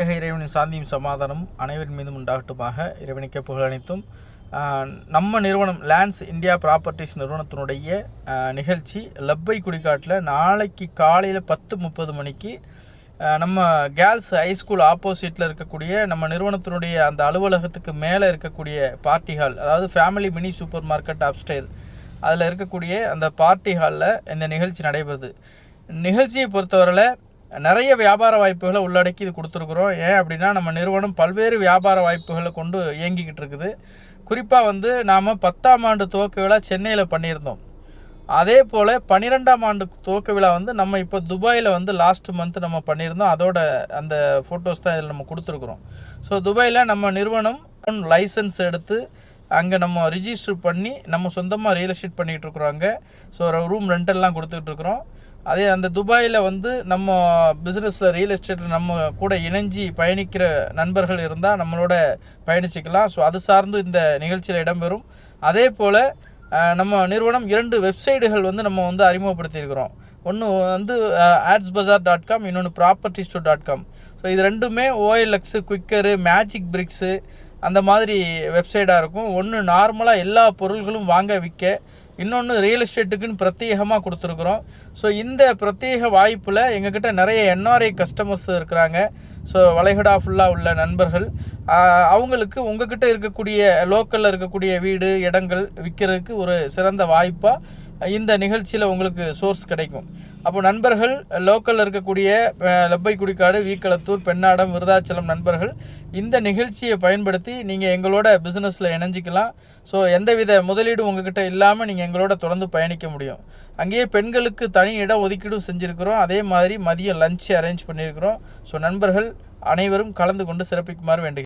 ஏக இறைவனின் சாந்தியும் சமாதானமும் அனைவரின் மீதும் உண்டாகட்டுமாக. இறைவனுக்கே புகழ் அனைத்தும் நம்ம நிறுவனம் லேண்ட்ஸ் இந்தியா ப்ராப்பர்ட்டிஸ் நிறுவனத்தினுடைய நிகழ்ச்சி லப்பை குடிக்காட்டில் நாளைக்கு காலையில் பத்து முப்பது மணிக்கு நம்ம கேர்ள்ஸ் ஹைஸ்கூல் ஆப்போசிட்டில் இருக்கக்கூடிய நம்ம நிறுவனத்தினுடைய அந்த அலுவலகத்துக்கு மேலே இருக்கக்கூடிய பார்ட்டி ஹால் அதாவது family mini super market upstairs அதில் இருக்கக்கூடிய அந்த பார்ட்டி ஹாலில் இந்த நிகழ்ச்சி நடைபெறுது. நிகழ்ச்சியை பொறுத்தவரையில் நிறைய வியாபார வாய்ப்புகளை உள்ளடக்கி இது கொடுத்துருக்குறோம். ஏன் அப்படின்னா நம்ம நிறுவனம் பல்வேறு வியாபார வாய்ப்புகளை கொண்டு இயங்கிக்கிட்டு இருக்குது. குறிப்பாக வந்து நாம் பத்தாம் ஆண்டு துவக்க விழா சென்னையில் பண்ணியிருந்தோம். அதே போல் பன்னிரெண்டாம் ஆண்டு துவக்க விழா வந்து நம்ம இப்போ துபாயில் வந்து லாஸ்ட் மந்த் நம்ம பண்ணியிருந்தோம். அதோட அந்த ஃபோட்டோஸ் தான் இதில் நம்ம கொடுத்துருக்குறோம். ஸோ துபாயில் நம்ம நிறுவனம் லைசன்ஸ் எடுத்து அங்கே நம்ம ரிஜிஸ்டர் பண்ணி நம்ம சொந்தமாக ரியல் எஸ்டேட் பண்ணிகிட்டு இருக்கிறோம் அங்கே. ஸோ ரூம் ரெண்டெல்லாம் கொடுத்துட்டு இருக்கிறோம். அதே அந்த துபாயில் வந்து நம்ம பிஸ்னஸில் ரியல் எஸ்டேட்டில் நம்ம கூட இணைஞ்சி பயணிக்கிற நண்பர்கள் இருந்தால் நம்மளோட பயணிச்சிக்கலாம். ஸோ அது சார்ந்து இந்த நிகழ்ச்சியில் இடம்பெறும். அதே போல் நம்ம நிறுவனம் இரண்டு வெப்சைடுகள் வந்து நம்ம வந்து அறிமுகப்படுத்தியிருக்கிறோம். ஒன்று வந்து ஆட்ஸ் பஜார் டாட் காம் இன்னொன்று property store dot com so இது ரெண்டுமே ஓஎல்எக்ஸு குவிக்கரு மேஜிக் பிரிக்ஸு அந்த மாதிரி வெப்சைட்டாக இருக்கும். ஒன்று நார்மலாக எல்லா பொருள்களும் வாங்க விற்க இன்னொன்று ரியல் எஸ்டேட்டுக்குன்னு பிரத்யேகமாக கொடுத்துருக்குறோம். ஸோ இந்த பிரத்யேக வாய்ப்பில் எங்ககிட்ட நிறைய என்ஆர்ஐ கஸ்டமர்ஸ் இருக்கிறாங்க. ஸோ வளைகுடா ஃபுல்லாக உள்ள நண்பர்கள். அவங்களுக்கு உங்ககிட்ட இருக்கக்கூடிய லோக்கலில் இருக்கக்கூடிய வீடு இடங்கள் விற்கிறதுக்கு ஒரு சிறந்த வாய்ப்பாக இந்த நிகழ்ச்சியில் உங்களுக்கு சோர்ஸ் கிடைக்கும். அப்போ நண்பர்கள் லோக்கலில் இருக்கக்கூடிய லப்பை குடிக்காடு வீக்களத்தூர் பெண்ணாடம் விருதாச்சலம் நண்பர்கள் இந்த நிகழ்ச்சியை பயன்படுத்தி நீங்கள் எங்களோட பிஸ்னஸில் இணைஞ்சிக்கலாம். ஸோ எந்தவித முதலீடும் உங்ககிட்ட இல்லாமல் நீங்கள் எங்களோட தொடர்ந்து பயணிக்க முடியும். அங்கேயே பெண்களுக்கு தனி இடம் ஒதுக்கீடும் செஞ்சுருக்கிறோம். அதே மாதிரி மதியம் லஞ்ச் அரேஞ்ச் பண்ணியிருக்கிறோம். ஸோ நண்பர்கள் அனைவரும் கலந்து கொண்டு சிறப்பிக்குமாறு வேண்டுகிறேன்.